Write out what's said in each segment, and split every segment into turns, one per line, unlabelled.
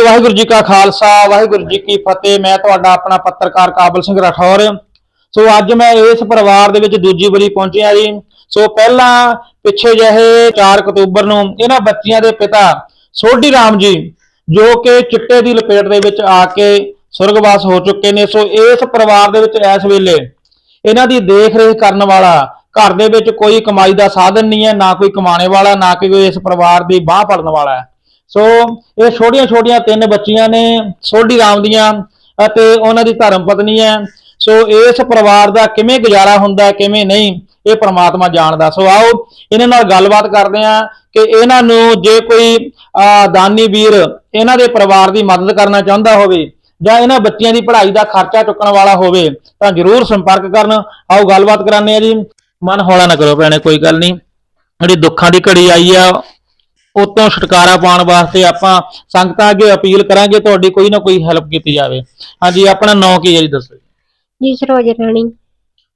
ਵਾਹਿਗੁਰੂ ਜੀ ਕਾ ਖਾਲਸਾ, ਵਾਹਿਗੁਰੂ ਜੀ ਕੀ ਫਤਿਹ। ਮੈਂ ਤੁਹਾਡਾ ਆਪਣਾ ਪੱਤਰਕਾਰ ਕਾਬਲ ਸਿੰਘ ਰਾਠੌਰ। ਸੋ ਅੱਜ ਮੈਂ ਇਸ ਪਰਿਵਾਰ ਦੇ ਵਿੱਚ ਦੂਜੀ ਵਾਰੀ ਪਹੁੰਚਿਆ ਜੀ। ਸੋ ਪਹਿਲਾਂ ਪਿੱਛੇ ਜਿਹੇ 4 ਅਕਤੂਬਰ ਨੂੰ ਇਹਨਾਂ ਬੱਚੀਆਂ ਦੇ ਪਿਤਾ ਸੋਢੀ ਰਾਮ ਜੀ, ਜੋ ਕਿ ਚਿੱਟੇ ਦੀ ਲਪੇਟ ਦੇ ਵਿੱਚ ਆ ਕੇ ਸੁਰਗਵਾਸ ਹੋ ਚੁੱਕੇ ਨੇ। ਸੋ ਇਸ ਪਰਿਵਾਰ ਦੇ ਵਿੱਚ ਇਸ ਵੇਲੇ ਇਹਨਾਂ ਦੀ ਦੇਖ ਰੇਖ ਕਰਨ ਵਾਲਾ ਘਰ ਦੇ ਵਿੱਚ ਕੋਈ ਕਮਾਈ ਦਾ ਸਾਧਨ ਨਹੀਂ ਹੈ, ਨਾ ਕੋਈ ਕਮਾਣੇ ਵਾਲਾ, ਨਾ ਕੋਈ ਇਸ ਪਰਿਵਾਰ ਦੀ ਬਾਹ ਫੜਨ ਵਾਲਾ ਹੈ। ਸੋ ਇਹ ਛੋਟੀਆਂ ਛੋਟੀਆਂ ਤਿੰਨ ਬੱਚੀਆਂ ਨੇ ਸੋਢੀ ਰਾਮ ਦੀਆਂ ਅਤੇ ਉਹਨਾਂ ਦੀ ਧਰਮ ਪਤਨੀ ਹੈ। ਸੋ ਇਸ ਪਰਿਵਾਰ ਦਾ ਕਿਵੇਂ ਗੁਜ਼ਾਰਾ ਹੁੰਦਾ ਕਿਵੇਂ ਨਹੀਂ ਇਹ ਪ੍ਰਮਾਤਮਾ ਜਾਣਦਾ। ਸੋ ਆਓ ਇਹਨਾਂ ਨਾਲ ਗੱਲਬਾਤ ਕਰਦੇ ਹਾਂ ਕਿ ਇਹਨਾਂ ਨੂੰ ਜੇ ਕੋਈ ਅਹ, ਦਾਨੀ ਵੀਰ ਇਹਨਾਂ ਦੇ ਪਰਿਵਾਰ ਦੀ ਮਦਦ ਕਰਨਾ ਚਾਹੁੰਦਾ ਹੋਵੇ ਜਾਂ ਇਹਨਾਂ ਬੱਚਿਆਂ ਦੀ ਪੜ੍ਹਾਈ ਦਾ ਖਰਚਾ ਚੁੱਕਣ ਵਾਲਾ ਹੋਵੇ ਤਾਂ ਜਰੂਰ ਸੰਪਰਕ ਕਰਨ। ਆਓ ਗੱਲਬਾਤ ਕਰਾਂਦੇ ਆ ਜੀ। ਮਨ ਹੌਲਾ ਨਾ ਕਰੋ ਭੈਣੇ ਕੋਈ ਗੱਲ ਨਹੀਂ। ਜਿਹੜੀ ਦੁੱਖਾਂ ਦੀ ਘੜੀ ਆਈ ਆ ਉਤੋਂ ਛੁਟਕਾਰਾ ਪਾਉਣ ਵਾਸਤੇ ਆਪਾਂ ਸੰਗਤਾਂ ਅੱਗੇ ਅਪੀਲ ਕਰਾਂਗੇ ਤੁਹਾਡੀ ਕੋਈ ਨਾ ਕੋਈ ਹੈਲਪ ਕੀਤੀ ਜਾਵੇ। ਹਾਂਜੀ ਆਪਣਾ ਨਾਂ ਕੀ ਹੈ ਜੀ ਦੱਸੋ ਜੀ।
ਸਰੋਜ ਰਾਣੀ।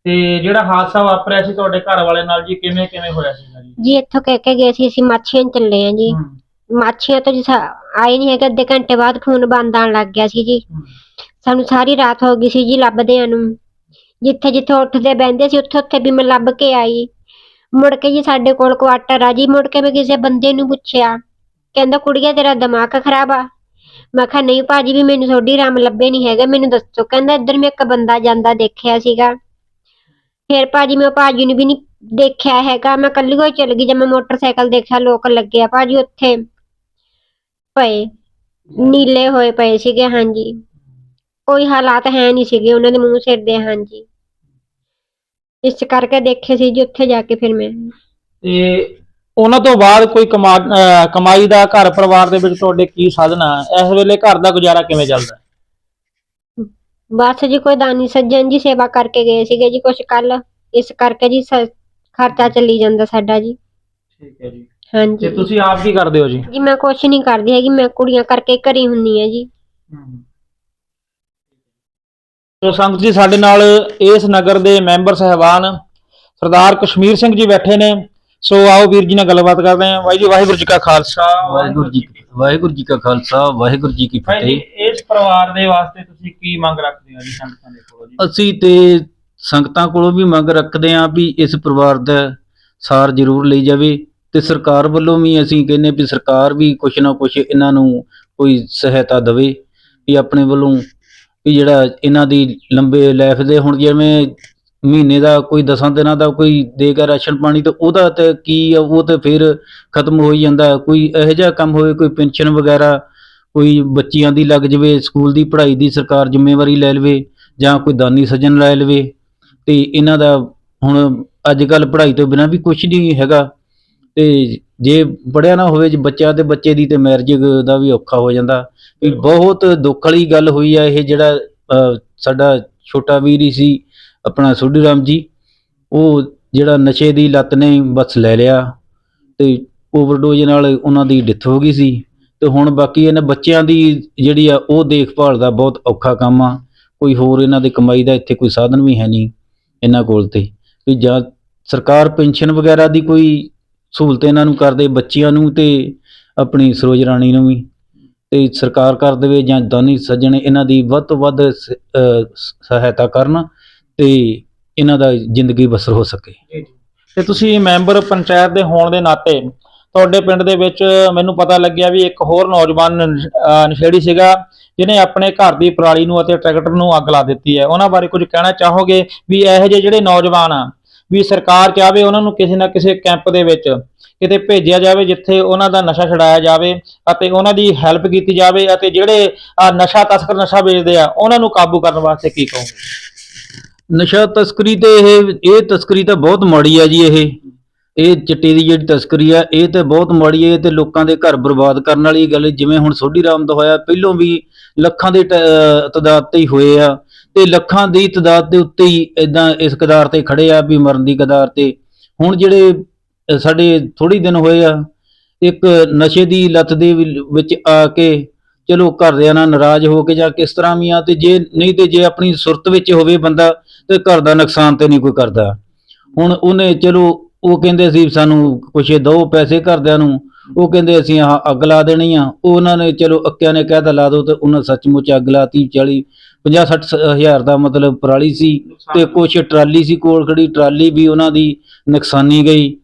ਤੇ ਜਿਹੜਾ ਹਾਦਸਾ ਵਾਪਰਿਆ ਸੀ ਤੁਹਾਡੇ ਘਰ ਵਾਲੇ ਨਾਲ ਜੀ ਕਿਵੇਂ ਕਿਵੇਂ ਹੋਇਆ ਸੀ ਜੀ?
ਜੀ ਇੱਥੋਂ ਕਹਿ ਕੇ ਗਏ ਸੀ ਅਸੀਂ ਮਾਛੀਆਂ ਨੂੰ ਚੱਲੇ ਆ ਜੀ। ਮਾਛੀਆਂ ਤੋਂ ਜੀ ਸਾ- ਆਏ ਨਹੀਂ ਹੈਗੇ ਅੱਧੇ ਘੰਟੇ ਬਾਅਦ ਫੋਨ ਬੰਦ ਆਉਣ ਲੱਗ ਗਿਆ ਸੀ ਜੀ। ਸਾਨੂੰ ਸਾਰੀ ਰਾਤ ਹੋ ਗਈ ਸੀ ਜੀ ਲੱਭਦਿਆਂ ਨੂੰ। ਜਿੱਥੇ ਜਿੱਥੇ ਉੱਠਦੇ ਬਹਿੰਦੇ ਸੀ ਉੱਥੇ ਉੱਥੇ ਵੀ ਮੈਂ ਲੱਭ ਕੇ ਆਈ। ਮੁੜ ਕੇ ਜੀ ਸਾਡੇ ਕੋਲ ਕੁਆਟਰ ਆ ਜੀ ਮੁੜ ਕੇ ਮੈਂ ਕਿਸੇ ਬੰਦੇ ਨੂੰ ਪੁੱਛਿਆ, ਕਹਿੰਦਾ, ਕੁੜੀਆ, ਤੇਰਾ ਦਿਮਾਗ ਖਰਾਬ ਆ। ਮੈਂ ਕਿਹਾ, ਨਹੀਂ ਭਾਜੀ ਵੀ ਮੈਨੂੰ ਥੋੜੀ ਰਾਮ ਲੱਭੇ ਨਹੀਂ ਹੈਗਾ, ਮੈਨੂੰ ਦੱਸੋ। ਕਹਿੰਦਾ, ਇੱਧਰ ਮੈਂ ਇੱਕ ਬੰਦਾ ਜਾਂਦਾ ਦੇਖਿਆ ਸੀਗਾ। ਫਿਰ ਭਾਜੀ ਮੈਂ ਭਾਜੀ ਨੂੰ ਵੀ ਨਹੀਂ ਦੇਖਿਆ ਹੈਗਾ, ਮੈਂ ਕੱਲੀ ਹੋਈ ਚਲ ਗਈ, ਜਦ ਮੈਂ ਮੋਟਰਸਾਈਕਲ ਦੇਖਿਆ, ਲੋਕ ਲੱਗਿਆ ਭਾਜੀ ਉੱਥੇ। ਪਏ, ਨੀਲੇ ਹੋਏ ਪਏ ਸੀਗੇ, ਹਾਂਜੀ। ਕੋਈ ਹਾਲਾਤ ਹੈ ਨਹੀਂ ਸੀਗੇ, ਉਹਨਾਂ ਦੇ ਮੂੰਹ ਸਿਰ ਦੇ, ਹਾਂਜੀ। ਇਸ ਕਰਕੇ ਦੇਖੇ ਸੀ ਜੀ ਉੱਥੇ ਜਾ ਕੇ ਫਿਰ ਮੈਂ।
ਤੇ ਉਹਨਾਂ ਤੋਂ ਬਾਅਦ ਕੋਈ ਕਮਾ ਅਹ ਕਮਾਈ ਦਾ ਘਰ ਪਰਿਵਾਰ ਦੇ ਵਿੱਚ ਤੁਹਾਡੇ ਕੀ ਸਾਧਨ ਇਸ ਵੇਲੇ ਘਰ ਦਾ ਗੁਜ਼ਾਰਾ ਕਿਵੇਂ ਚੱਲਦਾ? ਹੈ?
ਬਸ ਜੀ ਕੋਈ ਦਾਨੀ ਸੱਜਣ ਜੀ ਸੇਵਾ ਕਰਕੇ ਗਏ ਸੀਗੇ ਜੀ ਕੁਛ ਕੱਲ ਇਸ ਕਰਕੇ ਜੀ ਸ- ਖਰਚਾ ਚੱਲੀ ਜਾਂਦਾ ਸਾਡਾ ਜੀ।
ਠੀਕ ਹੈ ਜੀ।
ਹਾਂਜੀ।
ਤੇ ਤੁਸੀਂ ਆਪ ਕੀ ਕਰਦੇ ਹੋ ਜੀ?
ਜੀ ਮੈਂ ਕੁਛ ਨਹੀਂ ਕਰਦੀ ਹੈਗੀ ਮੈਂ ਕੁੜੀਆਂ ਕਰਕੇ ਘਰੀ ਹੁੰਨੀ ਆ ਜੀ।
ਸੋ ਸੰਗਤ ਜੀ ਸਾਡੇ ਨਾਲ ਇਸ ਨਗਰ ਦੇ ਮੈਂਬਰ ਸਹਿਬਾਨ ਸਰਦਾਰ ਕਸ਼ਮੀਰ ਸਿੰਘ ਜੀ ਬੈਠੇ ਨੇ। ਸੋ ਆਓ ਵੀਰ ਜੀ ਨਾਲ ਗੱਲਬਾਤ ਕਰਦੇ ਹਾਂ। ਵਾਹਿਗੁਰੂ ਜੀ ਵਾਹਿਗੁਰੂ ਜੀ ਕਾ ਖਾਲਸਾ।
ਵਾਹਿਗੁਰੂ ਜੀ ਵਾਹਿਗੁਰੂ ਜੀ ਕਾ ਖਾਲਸਾ ਵਾਹਿਗੁਰੂ ਜੀ ਕੀ
ਜੀ
ਫਤਿਹ।
ਇਸ ਪਰਿਵਾਰ ਦੇ ਵਾਸਤੇ ਤੁਸੀਂ ਕੀ ਮੰਗ ਰੱਖਦੇ ਹੋ ਜੀ ਸੰਗਤਾਂ ਦੇ ਕੋਲੋਂ ਜੀ?
ਅਸੀਂ ਤੇ ਸੰਗਤਾਂ ਕੋਲੋਂ ਵੀ ਮੰਗ ਰੱਖਦੇ ਹਾਂ ਵੀ ਇਸ ਪਰਿਵਾਰ ਦਾ ਸਾਰ ਜ਼ਰੂਰ ਲਈ ਜਾਵੇ ਤੇ ਸਰਕਾਰ ਵੱਲੋਂ ਵੀ ਅਸੀਂ ਕਹਿੰਨੇ ਵੀ ਸਰਕਾਰ ਵੀ ਕੁਛ ਨਾ ਕੁਛ ਇਹਨਾਂ ਨੂੰ ਕੋਈ ਸਹਾਇਤਾ ਦੇਵੇ ਵੀ ਆਪਣੇ ਵੱਲੋਂ ਵੀ ਜਿਹੜਾ ਇਹਨਾਂ ਦੀ ਲੰਬੇ ਲਾਈਫ ਦੇ ਹੁਣ ਜਿਵੇਂ ਮਹੀਨੇ ਦਾ ਕੋਈ ਦਸਾਂ ਦਿਨਾਂ ਦਾ ਕੋਈ ਦੇਗਾ ਰਾਸ਼ਨ ਪਾਣੀ ਤੇ ਉਹਦਾ ਤੇ ਕੀ ਆ, ਉਹ ਤੇ ਫਿਰ ਖਤਮ ਹੋਈ ਜਾਂਦਾ। ਕੋਈ ਇਹੋ ਜਿਹਾ ਕੰਮ ਹੋਵੇ ਕੋਈ ਪੈਨਸ਼ਨ ਵਗੈਰਾ ਕੋਈ ਬੱਚਿਆਂ ਦੀ ਲੱਗ ਜਵੇ ਸਕੂਲ ਦੀ ਪੜ੍ਹਾਈ ਦੀ ਸਰਕਾਰ ਜ਼ਿੰਮੇਵਾਰੀ ਲੈ ਲਵੇ ਜਾਂ ਕੋਈ ਦਾਨੀ ਸੱਜਣ ਲੈ ਲਵੇ ਤੇ ਇਹਨਾਂ ਦਾ ਹੁਣ ਅੱਜ ਕੱਲ ਪੜ੍ਹਾਈ ਤੋਂ ਬਿਨਾਂ ਵੀ ਕੁਝ ਨਹੀਂ ਹੈਗਾ। ਤੇ ਜੇ ਪੜਿਆ ਨਾ ਹੋਵੇ ਜੇ ਬੱਚਾ ਤੇ ਬੱਚੇ ਦੀ ਤੇ ਮੈਰਿਜ ਦਾ ਵੀ ਔਖਾ ਹੋ ਜਾਂਦਾ। ਵੀ ਬਹੁਤ ਦੁੱਖ ਵਾਲੀ ਗੱਲ ਹੋਈ ਆ ਇਹ ਜਿਹੜਾ ਸਾਡਾ ਛੋਟਾ ਵੀਰ ਹੀ ਸੀ ਆਪਣਾ ਸੋਢੀ ਰਾਮ ਜੀ। ਉਹ ਜਿਹੜਾ ਨਸ਼ੇ ਦੀ ਲੱਤ ਨੇ ਬਸ ਲੈ ਲਿਆ ਤੇ ਓਵਰਡੋਜ਼ ਨਾਲ ਉਹਨਾਂ ਦੀ ਡੈਥ ਹੋ ਗਈ ਸੀ। ਤੇ ਹੁਣ ਬਾਕੀ ਇਹਨਾਂ ਬੱਚਿਆਂ ਦੀ ਜਿਹੜੀ ਆ ਉਹ ਦੇਖਭਾਲ ਦਾ ਬਹੁਤ ਔਖਾ ਕੰਮ ਆ। ਕੋਈ ਹੋਰ ਇਹਨਾਂ ਦੀ ਕਮਾਈ ਦਾ ਇੱਥੇ ਕੋਈ ਸਾਧਨ ਵੀ ਹੈ ਨਹੀਂ ਇਹਨਾਂ ਕੋਲ ਤੇ। ਵੀ ਜਾਂ ਸਰਕਾਰ ਪੈਨਸ਼ਨ ਵਗੈਰਾ ਦੀ ਕੋਈ ਸਹੂਲਤ ਇਹਨਾਂ ਨੂੰ ਕਰਦੇ ਬੱਚਿਆਂ ਨੂੰ ਤੇ ਆਪਣੀ ਸਰੋਜ ਰਾਣੀ ਨੂੰ ਵੀ। ਤੇ ਸਰਕਾਰ ਕਰ ਦੇਵੇ ਜਾਂ ਦਾਨੀ ਸੱਜਣ ਇਹਨਾਂ ਦੀ ਵੱਧ ਤੋਂ ਵੱਧ ਸ- ਸਹਾਇਤਾ ਕਰਨ ਤੇ ਇਹਨਾਂ ਦਾ ਜ਼ਿੰਦਗੀ ਬਸਰ ਹੋ ਸਕੇ।
ਤੇ ਤੁਸੀਂ ਮੈਂਬਰ ਪੰਚਾਇਤ ਦੇ ਹੋਣ ਦੇ ਨਾਤੇ ਤੁਹਾਡੇ ਪਿੰਡ ਦੇ ਵਿੱਚ ਮੈਨੂੰ ਪਤਾ ਲੱਗਿਆ ਵੀ ਇੱਕ ਹੋਰ ਨੌਜਵਾਨ ਨਸ਼ੇੜੀ ਸੀਗਾ ਜਿਹਨੇ ਆਪਣੇ ਘਰ ਦੀ ਪਰਾਲੀ ਨੂੰ ਅਤੇ ਟਰੈਕਟਰ ਨੂੰ ਅੱਗ ਲਾ ਦਿੱਤੀ ਹੈ। ਉਹਨਾਂ ਬਾਰੇ ਕੁਝ ਕਹਿਣਾ ਚਾਹੋਗੇ ਵੀ ਇਹੋ ਜਿਹੇ ਜਿਹੜੇ ਨੌਜਵਾਨ ਆ ਵੀ ਸਰਕਾਰ ਚਾਹਵੇ ਉਹਨਾਂ ਨੂੰ ਕਿਸੇ ਨਾ ਕਿਸੇ ਕੈਂਪ ਦੇ ਵਿੱਚ ਕਿਤੇ ਭੇਜਿਆ ਜਾਵੇ ਜਿੱਥੇ ਉਹਨਾਂ ਦਾ ਨਸ਼ਾ ਛਡਾਇਆ ਜਾਵੇ ਅਤੇ ਉਹਨਾਂ ਦੀ ਹੈਲਪ ਕੀਤੀ ਜਾਵੇ ਅਤੇ ਜਿਹੜੇ ਨਸ਼ਾ ਤਸਕਰ ਨਸ਼ਾ ਵੇਚਦੇ ਆ, ਉਹਨਾਂ ਨੂੰ ਕਾਬੂ ਕਰਨ ਵਾਸਤੇ ਕੀ ਕਹੋਗੇ?
ਨਸ਼ਾ ਤਸਕਰੀ ਤੇ ਇਹ ਇਹ ਤਸਕਰੀ ਤਾਂ ਬਹੁਤ ਮਾੜੀ ਆ ਜੀ ਇਹ। ਇਹ ਚਿੱਟੇ ਦੀ ਜਿਹੜੀ ਤਸਕਰੀ ਆ, ਇਹ ਤੇ ਬਹੁਤ ਮਾੜੀ ਹੈ ਇਹ ਤੇ ਲੋਕਾਂ ਦੇ ਘਰ ਬਰਬਾਦ ਕਰਨ ਵਾਲੀ ਗੱਲ ਜਿਵੇਂ ਹੁਣ ਸੋਢੀ ਰਾਮ ਦਾ ਹੋਇਆ, ਪਹਿਲੋਂ ਵੀ ਲੱਖਾਂ ਦੇ ਟ- ਅਹ, ਤਦਾਦ ਤੇ ਹੀ ਹੋਏ ਆ। ਤੇ ਲੱਖਾਂ ਦੀ ਤਦਾਦ ਦੇ ਉੱਤੇ ਹੀ ਇਦਾਂ ਇਸ ਕਦਾਰ ਤੇ ਖੜੇ ਆ ਵੀ ਮਰਨ ਦੀ ਕਦਾਰ ਤੇ। ਹੁਣ ਜਿਹੜੇ ਸਾਡੇ ਥੋੜੀ ਦਿਨ ਹੋਏ ਆ, ਇੱਕ ਨਸ਼ੇ ਦੀ ਲੱਤ ਦੇ ਵਿੱਚ ਆ ਕੇ ਚਲੋ ਘਰਦਿਆਂ ਨਾਲ ਨਾਰਾਜ਼ ਹੋ ਕੇ ਜਾਂ ਕਿਸ ਤਰ੍ਹਾਂ ਵੀ ਆ ਤੇ ਜੇ ਨਹੀਂ ਤੇ ਜੇ ਆਪਣੀ ਸੁਰਤ ਵਿੱਚ ਹੋਵੇ ਬੰਦਾ ਤੇ ਘਰ ਦਾ ਨੁਕਸਾਨ ਤੇ ਨਹੀਂ ਕੋਈ ਕਰਦਾ। ਹੁਣ ਉਹਨੇ ਚਲੋ ਉਹ ਕਹਿੰਦੇ ਸੀ ਸਾਨੂੰ ਕੁਛ ਦੋ ਪੈਸੇ ਘਰਦਿਆਂ ਨੂੰ, ਉਹ ਕਹਿੰਦੇ ਅਸੀਂ ਆਹ ਅੱਗ ਲਾ ਦੇਣੀ ਆ। ਉਹਨਾਂ ਨੇ ਚਲੋ ਅੱਕਿਆਂ ਨੇ ਕਹਿਤਾ ਲਾ ਦਿਓ ਤੇ ਉਹਨਾਂ ਸੱਚਮੁੱਚ ਅੱਗ ਲਾਤੀ 40 50 60 ਹਜ਼ਾਰ ਦਾ ਮਤਲਬ ਪਰਾਲੀ ਸੀ ਤੇ ਕੁਛ ਟਰਾਲੀ ਸੀ ਕੋਲ ਖੜੀ ਟਰਾਲੀ ਵੀ ਉਹਨਾਂ ਦੀ ਨੁਕਸਾਨੀ ਗਈ।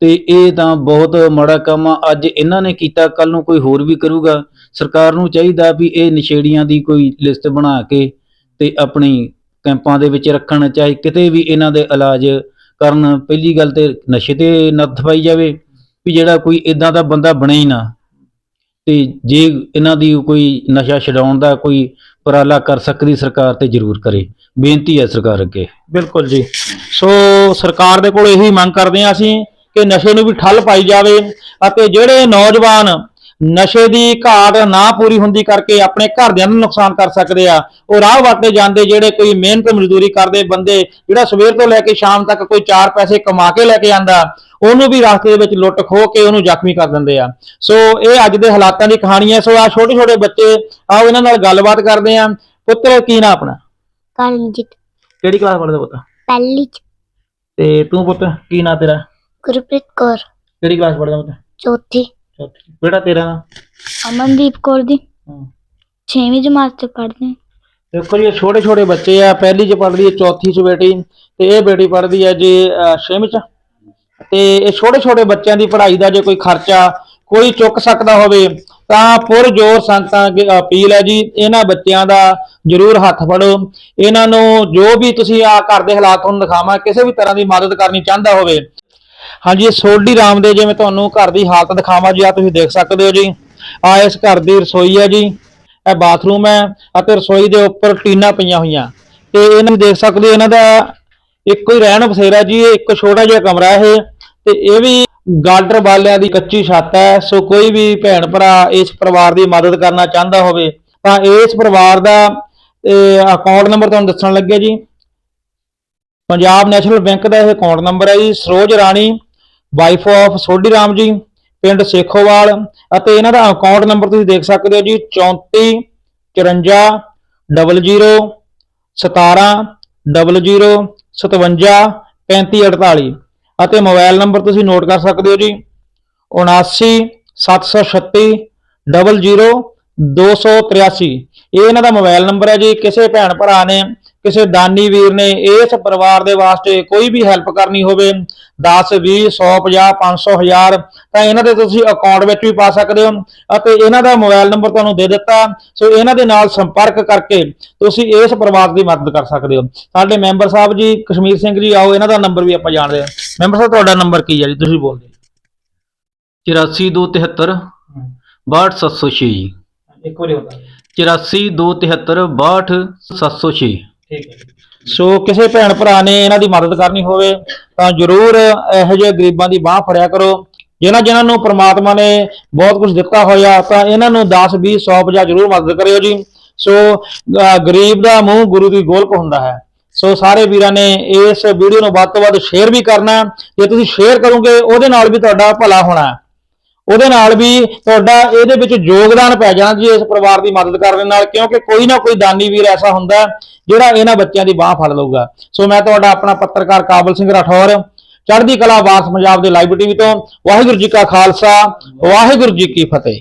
ਤੇ ਇਹ ਤਾਂ ਬਹੁਤ ਮਾੜਾ ਕੰਮ ਆ। ਅੱਜ ਇਹਨਾਂ ਨੇ ਕੀਤਾ ਕੱਲ ਨੂੰ ਕੋਈ ਹੋਰ ਵੀ ਕਰੂਗਾ। ਸਰਕਾਰ ਨੂੰ ਚਾਹੀਦਾ ਵੀ ਇਹ ਨਸ਼ੇੜੀਆਂ ਦੀ ਕੋਈ ਲਿਸਟ ਬਣਾ ਕੇ ਤੇ ਆਪਣੀ ਕੈਂਪਾਂ ਦੇ ਵਿੱਚ ਰੱਖਣ ਚਾਹੇ ਕਿਤੇ ਵੀ ਇਹਨਾਂ ਦੇ ਇਲਾਜ ਕਰਨ। ਪਹਿਲੀ ਗੱਲ ਤੇ ਨਸ਼ੇ ਤੇ ਨੱਥ ਪਾਈ ਜਾਵੇ ਵੀ ਜਿਹੜਾ ਕੋਈ ਇਦਾਂ ਦਾ ਬੰਦਾ ਬਣੇ ਹੀ ਨਾ। ਤੇ ਜੇ ਇਹਨਾਂ ਦੀ ਕੋਈ ਨਸ਼ਾ ਛਡਾਉਣ ਦਾ ਕੋਈ ਉਪਰਾਲਾ ਕਰ ਸਕਦੀ ਸਰਕਾਰ ਤੇ ਜ਼ਰੂਰ ਕਰੇ। ਬੇਨਤੀ ਹੈ ਸਰਕਾਰ ਅੱਗੇ।
ਬਿਲਕੁਲ ਜੀ। ਸੋ ਸਰਕਾਰ ਦੇ ਕੋਲ ਇਹੀ ਮੰਗ ਕਰਦੇ ਹਾਂ ਅਸੀਂ ਕਿ ਨਸ਼ੇ ਨੂੰ ਵੀ ਠੱਲ ਪਾਈ ਜਾਵੇ ਅਤੇ ਜਿਹੜੇ ਨੌਜਵਾਨ ਨਸ਼ੇ ਦੀ ਘਾਟ ਨਾ ਪੂਰੀ ਹੁੰਦੀ ਕਰਕੇ ਆਪਣੇ ਘਰਦਿਆਂ ਨੂੰ ਨੁਕਸਾਨ ਕਰ ਸਕਦੇ ਆ, ਉਹ ਰਾਹ ਵਾਤੇ ਜਾਂਦੇ ਜਿਹੜੇ ਕੋਈ ਮਿਹਨਤ ਮਜ਼ਦੂਰੀ ਕਰਦੇ ਬੰਦੇ, ਜਿਹੜਾ ਸਵੇਰ ਤੋਂ ਲੈ ਕੇ ਸ਼ਾਮ ਤੱਕ ਕੋਈ ਚਾਰ ਪੈਸੇ ਕਮਾ ਕੇ ਲੈ ਕੇ ਆਂਦਾ ਉਹਨੂੰ ਵੀ ਰਸਤੇ ਦੇ ਵਿੱਚ ਲੁੱਟ ਖੋ ਕੇ ਉਹਨੂੰ ਜ਼ਖਮੀ ਕਰ ਦਿੰਦੇ ਆ। ਸੋ ਇਹ ਅੱਜ ਦੇ ਹਾਲਾਤਾਂ ਦੀ ਕਹਾਣੀ ਹੈ। ਸੋ ਆ ਛੋਟੇ ਛੋਟੇ ਬੱਚੇ ਆਓ ਇਹਨਾਂ ਨਾਲ ਗੱਲਬਾਤ ਕਰਦੇ ਆ। ਪੁੱਤਰ ਕੀ ਨਾਂ ਆਪਣਾ?
ਕਰਨਜੀਤ।
ਕਿਹੜੀ ਕਲਾਸ ਪੜ੍ਹਦਾ ਪੁੱਤ?
ਪਹਿਲੀ ਚ।
ਤੇ ਤੂੰ ਪੁੱਤ ਕੀ ਨਾਂ ਤੇਰਾ?
ਗੁਰਪ੍ਰੀਤ ਕੌਰ।
ਕਿਹੜੀ ਕਲਾਸ ਪੜ੍ਹਦਾ ਪੁੱਤ?
ਚੌਥੀ।
ਚੌਥੀ। ਬੇਟਾ ਤੇਰਾ ਨਾਂ?
ਅਮਨਦੀਪ ਕੌਰ ਦੀ।
ਹਾਂ।
6ਵੀਂ ਜਮਾਤ ਚ ਪੜ੍ਹਦੇ।
ਦੇਖੋ ਜੀ ਇਹ ਛੋਟੇ ਛੋਟੇ ਬੱਚੇ ਆ। ਪਹਿਲੀ ਚ ਪੜ੍ਹਦੀ ਹੈ ਚੌਥੀ ਚ ਬੇਟੀ। ਤੇ ਇਹ ਬੇਟੀ ਪੜ੍ਹਦੀ ਹੈ ਜੀ ਅਹ, ਛੇਵੀਂ ਚ। ਤੇ ਇਹ ਛੋਟੇ ਛੋਟੇ ਬੱਚਿਆਂ ਦੀ ਪੜ੍ਹਾਈ ਦਾ ਜੇ ਕੋਈ ਖਰਚਾ ਕੋਈ ਚੁੱਕ ਸਕਦਾ ਹੋਵੇ, ਤਾਂ ਪੁਰਜੋਰ ਸੰਗਤਾਂ ਅੱਗੇ ਅਪੀਲ ਹੈ ਜੀ, ਇਹਨਾਂ ਬੱਚਿਆਂ ਦਾ ਜਰੂਰ ਹੱਥ ਫੜੋ। ਇਹਨਾਂ ਨੂੰ ਜੋ ਵੀ ਤੁਸੀਂ ਆ ਘਰ ਦੇ ਹਾਲਾਤ ਤੁਹਾਨੂੰ ਦਿਖਾਵਾਂ, ਕਿਸੇ ਵੀ ਤਰ੍ਹਾਂ ਦੀ ਮਦਦ ਕਰਨੀ ਚਾਹੁੰਦਾ ਹੋਵੇ। ਹਾਂਜੀ ਸੋਢੀ ਰਾਮ ਦੇ ਜਿਵੇਂ ਤੁਹਾਨੂੰ ਘਰ ਦੀ ਹਾਲਤ ਦਿਖਾਵਾਂ ਜੀ ਆ ਤੁਸੀਂ ਦੇਖ ਸਕਦੇ ਹੋ ਜੀ। ਆ ਇਸ ਘਰ ਦੀ ਰਸੋਈ ਹੈ ਜੀ। ਇਹ ਬਾਥਰੂਮ ਹੈ ਅਤੇ ਰਸੋਈ ਦੇ ਉੱਪਰ ਟੀਨਾਂ ਪਈਆਂ ਹੋਈਆਂ। ਤੇ ਇਹਨਾਂ ਨੂੰ ਦੇਖ ਸਕਦੇ ਹੋ, ਇਹਨਾਂ ਦਾ ਇੱਕੋ ਹੀ ਰਹਿਣ ਬਸੇਰਾ ਜੀ, ਇਹ ਇੱਕ ਛੋਟਾ ਜਿਹਾ ਕਮਰਾ ਇਹ ਤੇ ਇਹ ਵੀ ਗਾਰਡਰ ਵਾਲਿਆਂ ਦੀ ਕੱਚੀ ਛੱਤ ਹੈ, ਸੋ ਕੋਈ ਵੀ ਭੈਣ ਭਰਾ ਇਸ ਪਰਿਵਾਰ ਦੀ ਮਦਦ ਕਰਨਾ ਚਾਹੁੰਦਾ ਹੋਵੇ, ਤਾਂ ਇਸ ਪਰਿਵਾਰ ਦਾ ਅਕਾਊਂਟ ਨੰਬਰ ਤੁਹਾਨੂੰ ਦੱਸਣ ਲੱਗੇ ਜੀ। ਪੰਜਾਬ ਨੈਸ਼ਨਲ ਬੈਂਕ ਦਾ ਇਹ ਅਕਾਊਂਟ ਨੰਬਰ ਹੈ ਜੀ, ਸਰੋਜ ਰਾਣੀ ਵਾਈਫ ਆਫ ਸੋਢੀ ਰਾਮ ਜੀ, ਪਿੰਡ ਸੇਖੋਵਾਲ, ਅਤੇ ਇਹਨਾਂ ਦਾ ਅਕਾਊਂਟ ਨੰਬਰ ਤੁਸੀਂ ਦੇਖ ਸਕਦੇ ਹੋ ਜੀ 34 54 00 17 00 57 35 48 ਅਤੇ ਮੋਬਾਈਲ ਨੰਬਰ ਤੁਸੀਂ ਨੋਟ ਕਰ ਸਕਦੇ ਹੋ ਜੀ। 79 736 00 283 ਇਹ ਇਹਨਾਂ ਦਾ ਮੋਬਾਈਲ ਨੰਬਰ ਹੈ ਜੀ। ਕਿਸੇ ਭੈਣ ਭਰਾ ਨੇ ਕਿਸੇ ਦਾਨੀ ਵੀਰ ਨੇ ਇਸ ਪਰਿਵਾਰ ਦੇ ਵਾਸਤੇ ਕੋਈ ਵੀ ਹੈਲਪ ਕਰਨੀ ਹੋਵੇ 10 20 100 50 500 1000 ਤਾਂ ਇਹਨਾਂ ਦੇ ਤੁਸੀਂ ਅਕਾਊਂਟ ਵਿੱਚ ਵੀ ਪਾ ਸਕਦੇ ਹੋ ਅਤੇ ਇਹਨਾਂ ਦਾ ਮੋਬਾਈਲ ਨੰਬਰ ਤੁਹਾਨੂੰ ਦੇ ਦਿੱਤਾ। ਸੋ ਇਹਨਾਂ ਦੇ ਨਾਲ ਸੰਪਰਕ ਕਰਕੇ ਤੁਸੀਂ ਇਸ ਪਰਿਵਾਰ ਦੀ ਮਦਦ ਕਰ ਸਕਦੇ ਹੋ। ਸਾਡੇ ਮੈਂਬਰ ਸਾਹਿਬ ਜੀ ਕਸ਼ਮੀਰ ਸਿੰਘ ਜੀ ਆਓ ਇਹਨਾਂ ਦਾ ਨੰਬਰ ਵੀ ਆਪਾਂ ਜਾਣਦੇ ਹਾਂ। ਮੈਂਬਰ ਸਾਹਿਬ ਤੁਹਾਡਾ ਨੰਬਰ ਕੀ ਹੈ ਜੀ? ਤੁਸੀਂ ਬੋਲ ਦਿਓ
84273 62706 ਜੀ
ਇੱਕ ਵਾਰੀ ਬਤਾ
84273 62706
ਠੀਕ ਹੈ। ਸੋ ਕਿਸੇ ਭੈਣ ਭਰਾ ਨੇ ਇਹਨਾਂ ਦੀ ਮਦਦ ਕਰਨੀ ਹੋਵੇ, ਤਾਂ ਜਰੂਰ ਇਹੋ ਜਿਹੇ ਗਰੀਬਾਂ ਦੀ ਬਾਹ ਫੜਿਆ ਕਰੋ। ਜਿਨ੍ਹਾਂ ਜਿਨ੍ਹਾਂ ਨੂੰ ਪ੍ਰਮਾਤਮਾ ਨੇ ਬਹੁਤ ਕੁਝ ਦਿੱਤਾ ਹੋਇਆ, ਤਾਂ ਇਹਨਾਂ ਨੂੰ 10 20 100 50 ਜਰੂਰ ਮਦਦ ਕਰਿਓ ਜੀ। ਸੋ ਗਰੀਬ ਦਾ ਮੂੰਹ ਗੁਰੂ ਦੀ ਗੋਲਕ ਹੁੰਦਾ ਹੈ। ਸੋ ਸਾਰੇ ਵੀਰਾਂ ਨੇ ਇਸ ਵੀਡੀਓ ਨੂੰ ਵੱਧ ਤੋਂ ਵੱਧ ਸ਼ੇਅਰ ਵੀ ਕਰਨਾ ਜੇ ਤੁਸੀਂ ਸ਼ੇਅਰ ਕਰੋਗੇ, ਉਹਦੇ ਨਾਲ ਵੀ ਤੁਹਾਡਾ ਭਲਾ ਹੋਣਾ ਉਹਦੇ ਨਾਲ ਵੀ ਤੁਹਾਡਾ ਇਹਦੇ ਵਿੱਚ ਯੋਗਦਾਨ ਪੈ ਜਾਣਾ ਜੀ, ਇਸ ਪਰਿਵਾਰ ਦੀ ਮਦਦ ਕਰਨ ਨਾਲ, ਕਿਉਂਕਿ ਕੋਈ ਨਾ ਕੋਈ ਦਾਨੀ ਵੀਰ ਐਸਾ ਹੁੰਦਾ ਜਿਹੜਾ ਇਹਨਾਂ ਬੱਚਿਆਂ ਦੀ ਬਾਹ ਫੜ ਲਊਗਾ। ਸੋ ਮੈਂ ਤੁਹਾਡਾ ਆਪਣਾ ਪੱਤਰਕਾਰ ਕਾਬਲ ਸਿੰਘ ਰਾਠੌਰ, ਚੜ੍ਹਦੀ ਕਲਾ ਵਾਸ ਪੰਜਾਬ ਦੇ ਲਾਈਵ ਟੀਵੀ ਤੋਂ, ਵਾਹਿਗੁਰੂ ਜੀ ਕਾ ਖਾਲਸਾ, ਵਾਹਿਗੁਰੂ ਜੀ ਕੀ ਫਤਿਹ।